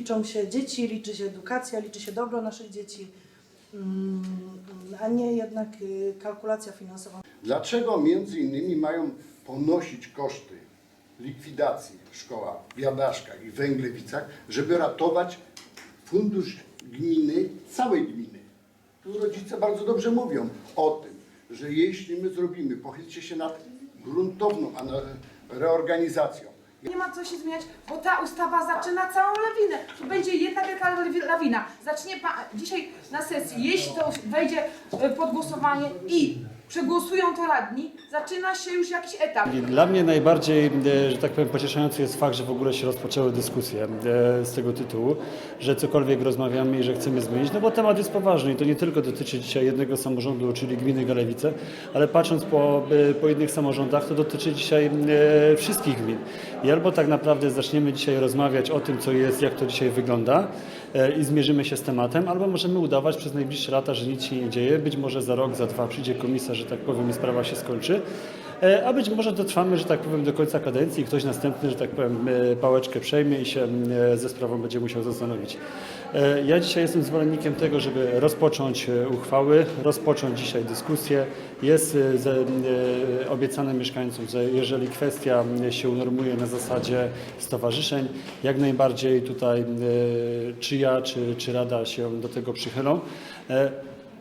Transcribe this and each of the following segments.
liczą się dzieci, liczy się edukacja, liczy się dobro naszych dzieci, mm, a nie jednak y, kalkulacja finansowa. Dlaczego między innymi mają ponosić koszty likwidacji szkoła w Jadaszkach i Węglewicach, żeby ratować fundusz gminy, całej gminy? Tu rodzice bardzo dobrze mówią o tym, że jeśli my zrobimy, pochylcie się nad gruntowną reorganizacją, Nie ma co się zmieniać, bo ta ustawa zaczyna całą lawinę. Tu będzie jedna wielka lawi- lawina. Zacznie pan dzisiaj na sesji, jeśli to wejdzie e, pod głosowanie i przegłosują to radni, zaczyna się już jakiś etap. Dla mnie najbardziej, e, że tak powiem, pocieszający jest fakt, że w ogóle się rozpoczęły dyskusje e, z tego tytułu, że cokolwiek rozmawiamy i że chcemy zmienić, no bo temat jest poważny i to nie tylko dotyczy dzisiaj jednego samorządu, czyli gminy Galewice, ale patrząc po, e, po innych samorządach, to dotyczy dzisiaj wszystkich gmin. I albo tak naprawdę zaczniemy dzisiaj rozmawiać o tym, co jest, jak to dzisiaj wygląda i zmierzymy się z tematem, albo możemy udawać przez najbliższe lata, że nic się nie dzieje. Być może za rok, za dwa przyjdzie komisarz, że tak powiem, i sprawa się skończy. E, A być może dotrwamy, że tak powiem, do końca kadencji i ktoś następny, że tak powiem, e, pałeczkę przejmie i się e, ze sprawą będzie musiał zastanowić. E, Ja dzisiaj jestem zwolennikiem tego, żeby rozpocząć e, uchwały, rozpocząć dzisiaj dyskusję. Jest e, obiecane mieszkańcom, że jeżeli kwestia się unormuje na zasadzie stowarzyszeń, jak najbardziej tutaj czy ja, czy, czy Rada się do tego przychylą.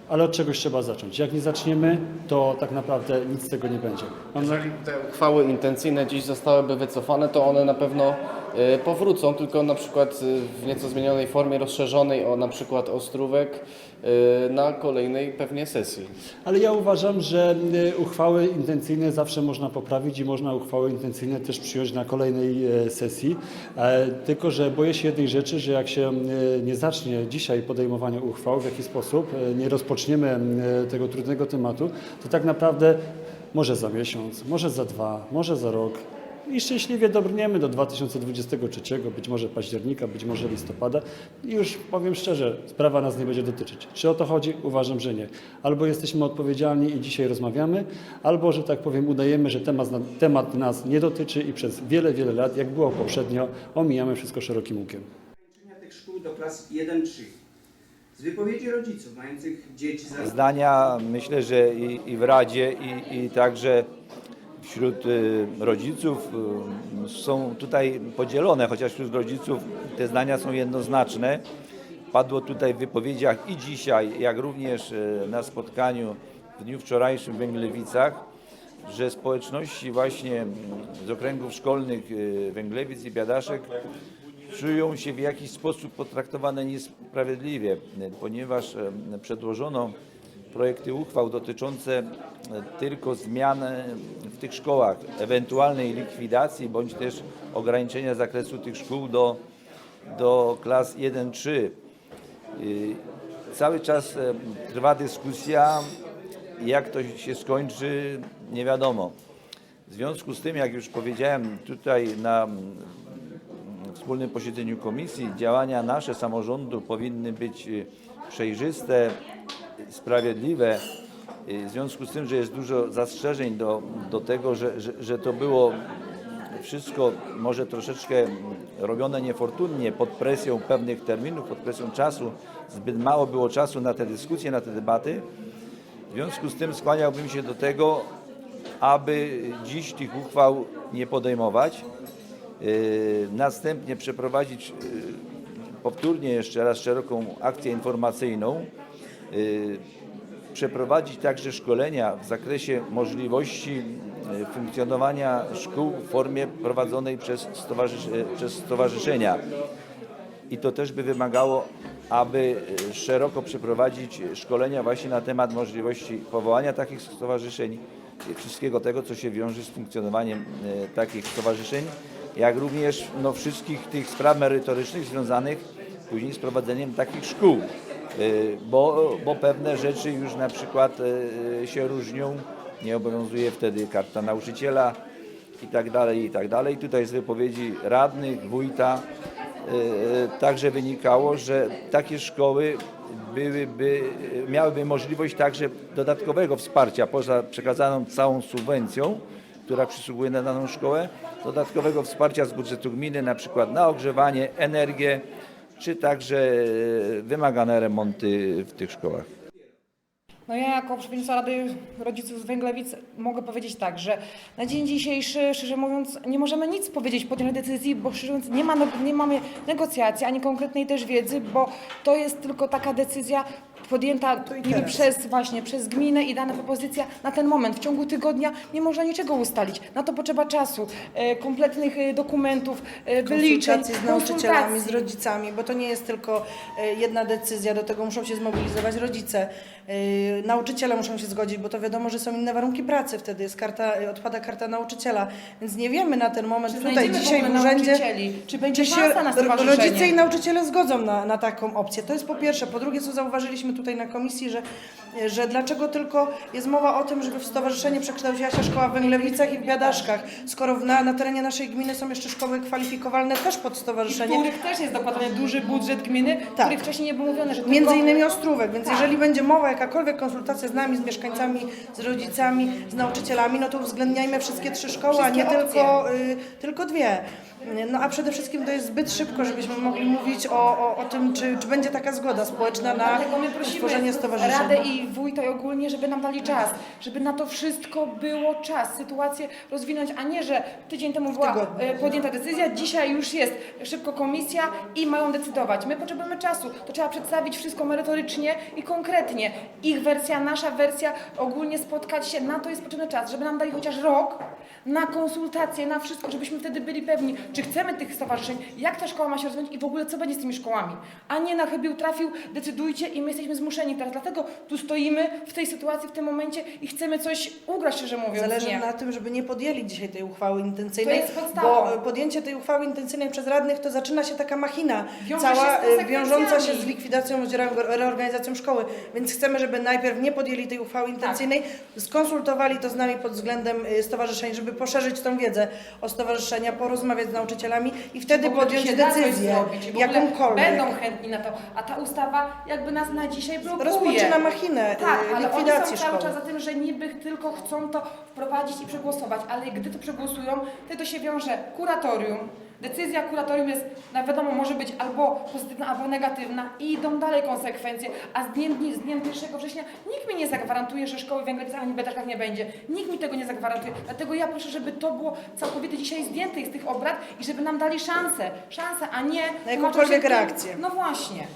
Ale od czegoś trzeba zacząć. Jak nie zaczniemy, to tak naprawdę nic z tego nie będzie. Mam. Jeżeli te uchwały intencyjne dziś zostałyby wycofane, to one na pewno powrócą, tylko na przykład e, w nieco zmienionej formie, rozszerzonej o na przykład Ostrówek e, na kolejnej pewnie sesji. Ale ja uważam, że uchwały intencyjne zawsze można poprawić i można uchwały intencyjne też przyjąć na kolejnej e, sesji. E, Tylko, że boję się jednej rzeczy, że jak się e, nie zacznie dzisiaj podejmowanie uchwał, w jaki sposób e, nie rozpoczniemy e, tego trudnego tematu, to tak naprawdę może za miesiąc, może za dwa, może za rok i szczęśliwie dobrniemy do 2023, być może października, być może listopada i już powiem szczerze, sprawa nas nie będzie dotyczyć. Czy o to chodzi? Uważam, że nie. Albo jesteśmy odpowiedzialni i dzisiaj rozmawiamy, albo, że tak powiem, udajemy, że temat, temat nas nie dotyczy i przez wiele, wiele lat, jak było poprzednio, omijamy wszystko szerokim łukiem. tych szkół do klas 1-3. Z wypowiedzi rodziców mających dzieci za zdania myślę, że i, i w Radzie, i, i także wśród y, rodziców y, są tutaj podzielone, chociaż wśród rodziców te zdania są jednoznaczne. Padło tutaj w wypowiedziach i dzisiaj, jak również y, na spotkaniu w dniu wczorajszym w Węglewicach, że społeczności właśnie z okręgów szkolnych Węglewic i Biadaszek czują się w jakiś sposób potraktowane niesprawiedliwie, ponieważ przedłożono projekty uchwał dotyczące e, tylko zmian e, w tych szkołach, ewentualnej likwidacji bądź też ograniczenia zakresu tych szkół do, do klas 1-3. Y, Cały czas e, trwa dyskusja, jak to się skończy, nie wiadomo. W związku z tym, jak już powiedziałem tutaj na wspólnym posiedzeniu komisji działania nasze samorządu powinny być przejrzyste, sprawiedliwe. Y, W związku z tym, że jest dużo zastrzeżeń do, do tego, że, że, że to było wszystko może troszeczkę robione niefortunnie, pod presją pewnych terminów, pod presją czasu, zbyt mało było czasu na te dyskusje, na te debaty. W związku z tym skłaniałbym się do tego, aby dziś tych uchwał nie podejmować. Yy, Następnie przeprowadzić yy, powtórnie jeszcze raz szeroką akcję informacyjną. Yy, Przeprowadzić także szkolenia w zakresie możliwości yy, funkcjonowania szkół w formie prowadzonej przez, yy, przez stowarzyszenia. I to też by wymagało, aby szeroko przeprowadzić szkolenia właśnie na temat możliwości powołania takich stowarzyszeń wszystkiego tego, co się wiąże z funkcjonowaniem takich stowarzyszeń, jak również no, wszystkich tych spraw merytorycznych związanych później z prowadzeniem takich szkół. E, Bo, bo pewne rzeczy już na przykład e, się różnią, nie obowiązuje wtedy karta nauczyciela i tak dalej, i tak dalej. Tutaj z wypowiedzi radnych, wójta, także wynikało, że takie szkoły byłyby, miałyby możliwość także dodatkowego wsparcia poza przekazaną całą subwencją, która przysługuje na daną szkołę, dodatkowego wsparcia z budżetu gminy, na przykład na ogrzewanie, energię, czy także e, wymagane remonty w tych szkołach. No ja jako przewodnicząca Rady Rodziców z Węglewic mogę powiedzieć tak, że na dzień dzisiejszy, szczerze mówiąc, nie możemy nic powiedzieć, podjąć decyzji, bo szczerze mówiąc nie, ma, nie mamy negocjacji, ani konkretnej też wiedzy, bo to jest tylko taka decyzja podjęta niby przez właśnie przez gminę i dana propozycja na ten moment. W ciągu tygodnia nie można niczego ustalić. Na to potrzeba czasu, e, kompletnych e, dokumentów, e, wyliczeń, z nauczycielami, z rodzicami, bo to nie jest tylko e, jedna decyzja, do tego muszą się zmobilizować rodzice. E, Nauczyciele muszą się zgodzić, bo to wiadomo, że są inne warunki pracy, wtedy jest karta, e, odpada karta nauczyciela, więc nie wiemy na ten moment Czy tutaj dzisiaj w urzędzie? Czy będzie czy się stowarzyszenie? rodzice i nauczyciele zgodzą na, na taką opcję. To jest po pierwsze. Po drugie, co zauważyliśmy tutaj na komisji, że, że dlaczego tylko jest mowa o tym, żeby w stowarzyszenie przekształciła się szkoła w Węglewicach i w Biadaszkach, skoro na, na terenie naszej gminy są jeszcze szkoły kwalifikowalne też pod I w stowarzyszenie. których też jest dokładany duży budżet gminy, Tak. który wcześniej nie było mówione, że Między tylko... innymi Ostrówek, więc jeżeli będzie mowa, jakakolwiek konsultacja z nami, z mieszkańcami, z rodzicami, z nauczycielami, no to uwzględniajmy wszystkie trzy szkoły, a nie Wszystkie tylko, y, tylko dwie. No a przede wszystkim to jest zbyt szybko, żebyśmy mogli mówić o, o, o tym, czy, czy będzie taka zgoda społeczna na Dlatego my prosimy stworzenie stowarzyszenia. Radę i wójta i ogólnie, żeby nam dali czas, żeby na to wszystko było czas, sytuację rozwinąć, a nie, że tydzień temu była tygodniu. e, podjęta decyzja, dzisiaj już jest szybko komisja i mają decydować. My potrzebujemy czasu, to trzeba przedstawić wszystko merytorycznie i konkretnie. Ich wersja, nasza wersja, ogólnie spotkać się, na to jest potrzebny czas, żeby nam dali chociaż rok na konsultacje, na wszystko, żebyśmy wtedy byli pewni, czy chcemy tych stowarzyszeń, jak ta szkoła ma się rozwijać i w ogóle co będzie z tymi szkołami. A nie na chybił trafił, decydujcie i my jesteśmy zmuszeni teraz. Dlatego tu stoimy w tej sytuacji, w tym momencie i chcemy coś ugrać, szczerze mówiąc. Zależy nie. na tym, żeby nie podjęli dzisiaj tej uchwały intencyjnej, To jest podstawą. bo e, podjęcie tej uchwały intencyjnej przez radnych to zaczyna się taka machina Wiąże cała się e, konsekwencjami. wiążąca się z likwidacją, reorganizacją szkoły, więc chcemy, żeby najpierw nie podjęli tej uchwały intencyjnej, skonsultowali to z nami pod względem e, stowarzyszeń, żeby poszerzyć tą wiedzę o stowarzyszenia, porozmawiać z nauczycielami i wtedy tu podjąć się da coś decyzję, zrobić i w ogóle jakąkolwiek. Będą chętni na to. A ta ustawa jakby nas na dzisiaj blokuje. Rozpoczyna machinę, tak, y, ale likwidacji oni są cały szkoły. czas za tym, że niby tylko chcą to wprowadzić i przegłosować, ale gdy to przegłosują, wtedy to się wiąże kuratorium. Decyzja kuratorium jest, no wiadomo, może być albo pozytywna, albo negatywna i idą dalej konsekwencje, a z dniem, dni- z dniem 1 września nikt mi nie zagwarantuje, że szkoły w Węglowicach ani w Bydgoszczach nie będzie. Nikt mi tego nie zagwarantuje. Dlatego ja proszę, żeby to było całkowicie dzisiaj zdjęte z tych obrad i żeby nam dali szansę, szansę, a nie... Na jakąkolwiek reakcję. No właśnie.